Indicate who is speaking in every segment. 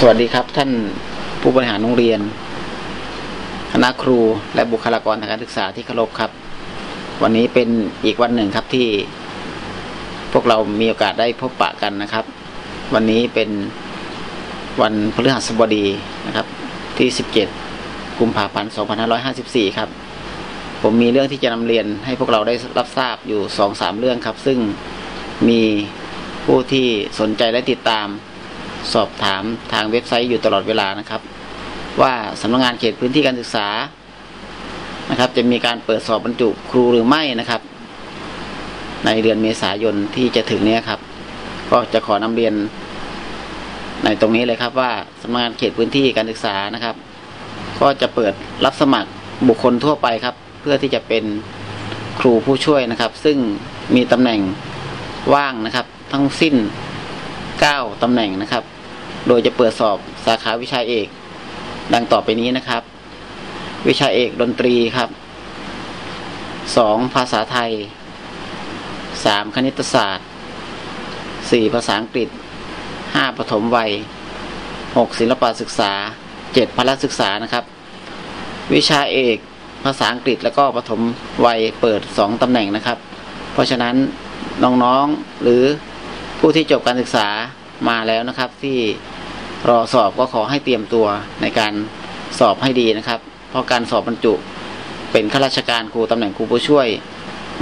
Speaker 1: สวัสดีครับท่านผู้บริหารโรงเรียน คณะครูและบุคลากรทางการศึกษาที่เคารพครับ วันนี้เป็นอีกวันหนึ่งครับที่ พวกเรามีโอกาสได้พบปะกันนะครับ วันนี้เป็นวันพฤหัสบดีนะครับ ที่ 17 กุมภาพันธ์ 2554 ครับ ผมมีเรื่องที่จะนำเรียนให้พวกเราได้รับทราบอยู่สอสาเรื่องครับ ซึ่งมีผู้ที่สนใจและติดตาม สอบถามทางเว็บไซต์อยู่ตลอดเวลานะครับ ว่าสำนักงานเขตพื้นที่การศึกษานะครับ จะมีการเปิดสอบบรรจุครูหรือไม่นะครับ ในเดือนเมษายนที่จะถึงนี้ครับ ก็จะขอนำเรียน ในตรงนี้เลยครับว่าสำนักงานเขตพื้นที่การศึกษานะครับ ก็จะเปิดรับสมัครบุคคลทั่วไปครับ เพื่อที่จะเป็นครูผู้ช่วยนะครับ ซึ่งมีตำแหน่งว่างนะครับ ทั้งสิ้น 9ตำแหน่งนะครับ โดยจะเปิดสอบสาขาวิชาเอก ดังต่อไปนี้นะครับ วิชาเอกดนตรีครับ 2. ภาษาไทย 3. คณิตศาสตร์ 4. ภาษาอังกฤษ 5. ปฐมวัย 6. ศิลปศึกษา 7. พละศึกษานะครับ วิชาเอกภาษาอังกฤษแล้วก็ปฐมวัยเปิด 2ตำแหน่งนะครับ เพราะฉะนั้นน้องๆหรือ ผู้ที่จบการศึกษามาแล้วนะครับ ที่รอสอบก็ขอให้เตรียมตัวในการสอบให้ดีนะครับ เพราะการสอบบรรจุเป็นข้าราชการครูตำแหน่งครูผู้ช่วย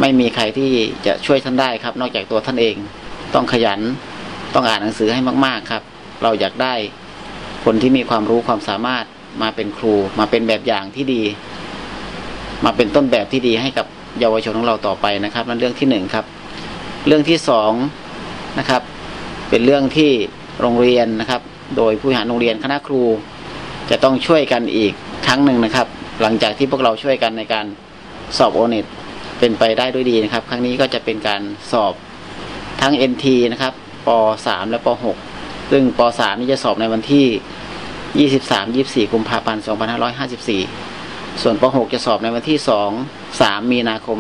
Speaker 1: ไม่มีใครที่จะช่วยท่านได้ครับ นอกจากตัวท่านเอง ต้องขยันต้องอ่านหนังสือให้มากๆครับ เราอยากได้คนที่มีความรู้ความสามารถมาเป็นครู มาเป็นแบบอย่างที่ดี มาเป็นต้นแบบที่ดีให้กับเยาวชนของเราต่อไปนะครับนั่นเรื่องที่หนึ่งครับ เรื่องที่สอง นะครับ เป็นเรื่องที่โรงเรียนนะครับ โดยผู้บริหารโรงเรียนคณะครู จะต้องช่วยกันอีกครั้งหนึ่งนะครับ หลังจากที่พวกเราช่วยกันในการสอบโอเน็ตเป็นไปได้ด้วยดีนะครับ ครั้งนี้ก็จะเป็นการสอบทั้ง NT นะครับป .3 และป .6 ซึ่งป .3 นี่จะสอบในวันที่ 23-24 กุมภาพันธ์ 2554 ส่วนป .6 จะสอบในวันที่ 2 3 มีนาคม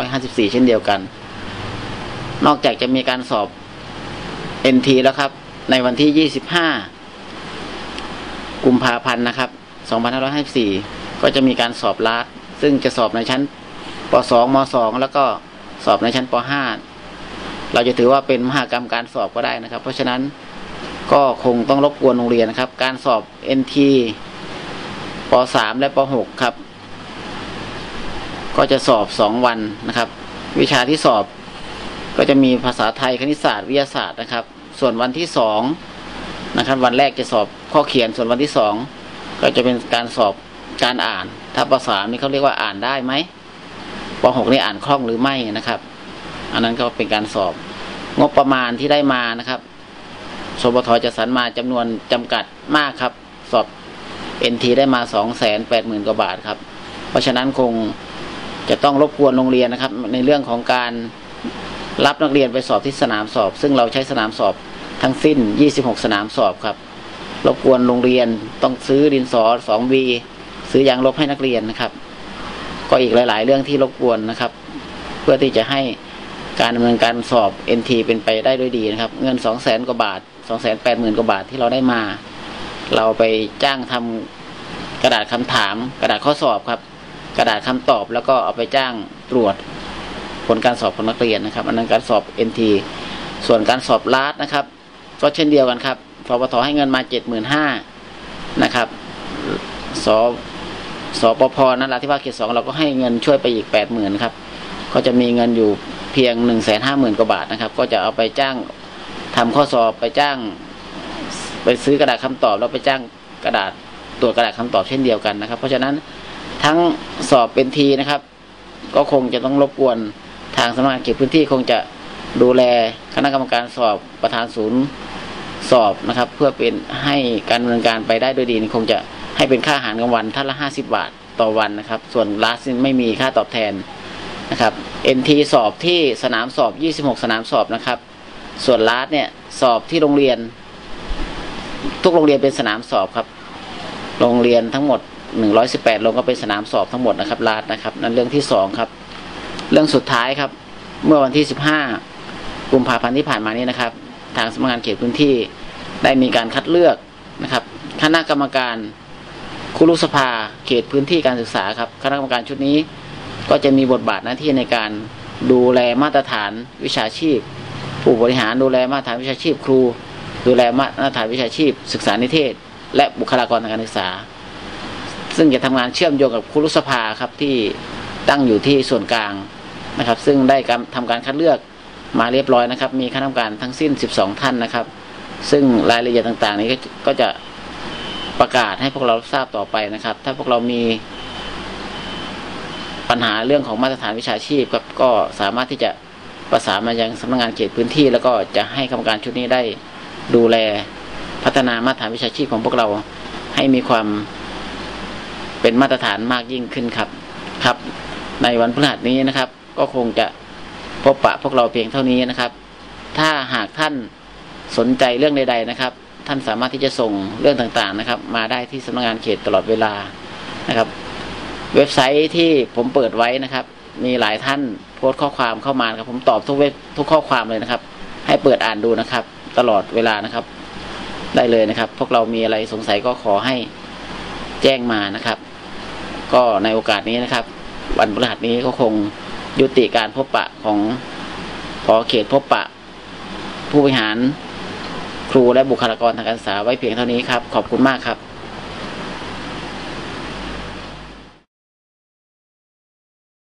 Speaker 1: 2554 เช่นเดียวกัน นอกจากจะมีการสอบ NT แล้วครับ ในวันที่ 25 กุมภาพันธ์นะครับ 2554 ก็จะมีการสอบลาดซึ่งจะสอบในชั้นป .2 ม .2 แล้วก็สอบในชั้นป .5 เราจะถือว่าเป็นมหากรรมการสอบก็ได้นะครับ เพราะฉะนั้นก็คงต้องรบกวนโรงเรียนนะครับ การสอบ NT ป .3 และป .6 ครับ ก็จะสอบสองวันนะครับ วิชาที่สอบก็จะมีภาษาไทยคณิตศาสตร์วิทยาศาสตร์นะครับ ส่วนวันที่สองนะครับ วันแรกจะสอบข้อเขียนส่วนวันที่สองก็จะเป็นการสอบการอ่าน ถ้าภาษานี่เขาเรียกว่าอ่านได้ไหมป .6 นี่อ่านคล่องหรือไม่นะครับ อันนั้นก็เป็นการสอบงบประมาณที่ได้มานะครับสบทจะสรรมาจำนวนจำกัดมากครับ สอบ NT ได้มาสองแสนแปดหมื่นกว่าบาทครับ เพราะฉะนั้นคงจะต้องรบกวนโรงเรียนนะครับ ในเรื่องของการ รับนักเรียนไปสอบที่สนามสอบ ซึ่งเราใช้สนามสอบทั้งสิ้น 26 สนามสอบครับ รบกวนโรงเรียนต้องซื้อดินสอ 2V ซื้อยางลบให้นักเรียนนะครับ ก็อีกหลาย ๆ เรื่องที่รบกวนนะครับ เพื่อที่จะให้การดำเนินการสอบ NT เป็นไปได้ด้วยดีนะครับ เงิน 2 0 0 0 0 0 กว่าบาท 2 8 0 0 0 0 กว่าบาทที่เราได้มา เราไปจ้างทำกระดาษคำถาม กระดาษข้อสอบครับ กระดาษคำตอบแล้วก็เอาไปจ้างตรวจ ผลการสอบของนักเรียนนะครับ อันนั้นการสอบ NT ส่วนการสอบลาดนะครับ ก็เช่นเดียวกันครับฟปทให้เงินมาเจ็ดหมื่นห้านะครับสสปพนั้นราธิวาสเขตสองเราก็ให้เงินช่วยไปอีกแปดหมื่นครับก็จะมีเงินอยู่เพียงหนึ่งแสนห้าหมื่นกว่าบาทนะครับ ก็จะเอาไปจ้างทำข้อสอบไปจ้าง ไปซื้อกระดาษคำตอบแล้วไปจ้างกระดาษตรวจกระดาษคำตอบเช่นเดียวกันนะครับ เพราะฉะนั้นทั้งสอบเป็นทีนะครับ ก็คงจะต้องรบกวน ทางสำนักงานเขตพื้นที่คงจะดูแลคณะกรรมการสอบประธานศูนย์สอบนะครับ เพื่อเป็นให้การดำเนินการไปได้ด้วยดีคงจะให้เป็นค่าอาหารกลางวันท่านละห้าสิบาทต่อวันนะครับ ส่วนลาสไม่มีค่าตอบแทนนะครับ NT สอบที่สนามสอบ 26 สนามสอบนะครับ ส่วนลาสเนี่ยสอบที่โรงเรียน ทุกโรงเรียนเป็นสนามสอบครับ โรงเรียนทั้งหมด 118โรงก็เป็นสนามสอบทั้งหมดนะครับลาสนะครับ นั่นเรื่องที่สองครับ เรื่องสุดท้ายครับ เมื่อวันที่ 15 กุมภาพันธ์ที่ผ่านมานี้นะครับ ทางสำนักงานเขตพื้นที่ได้มีการคัดเลือกนะครับ คณะกรรมการครุสภาเขตพื้นที่การศึกษาครับ คณะกรรมการชุดนี้ก็จะมีบทบาทหน้าที่ในการดูแลมาตรฐานวิชาชีพ ผู้บริหารดูแลมาตรฐานวิชาชีพครู ดูแลมาตรฐานวิชาชีพ ศึกษานิเทศ และบุคลากรทางการศึกษา ซึ่งจะทำงานเชื่อมโยงกับครุสภาครับที่ ตั้งอยู่ที่ส่วนกลางนะครับ ซึ่งได้การทำการคัดเลือกมาเรียบร้อยนะครับ มีคณะกรรมการทั้งสิ้น 12 ท่านนะครับ ซึ่งรายละเอียดต่างๆ นี้ก็จะประกาศให้พวกเราทราบต่อไปนะครับ ถ้าพวกเรามีปัญหาเรื่องของมาตรฐานวิชาชีพครับก็สามารถที่จะประสานมายังสำนักงานเขตพื้นที่ แล้วก็จะให้กรรมการชุดนี้ได้ดูแลพัฒนามาตรฐานวิชาชีพของพวกเราให้มีความเป็นมาตรฐานมากยิ่งขึ้นครับครับ ในวันพฤหัสนี้นะครับ ก็คงจะพบปะพวกเราเพียงเท่านี้นะครับ ถ้าหากท่านสนใจเรื่องใด ๆ นะครับ ท่านสามารถที่จะส่งเรื่องต่างๆนะครับ มาได้ที่สำนักงานเขตตลอดเวลานะครับ เว็บไซต์ที่ผมเปิดไว้นะครับ มีหลายท่านโพสต์ข้อความเข้ามาครับผมตอบทุกเว็บทุกข้อความเลยนะครับ ให้เปิดอ่านดูนะครับ ตลอดเวลานะครับ ได้เลยนะครับ พวกเรามีอะไรสงสัยก็ขอให้แจ้งมานะครับ ก็ในโอกาสนี้นะครับ วันพฤหัสนี้ก็คงยุติการพบปะของพอเขตพบปะ ผู้บริหารครูและบุคลากรทางการศึกษาไว้เพียงเท่านี้ครับ ขอบคุณมากครับ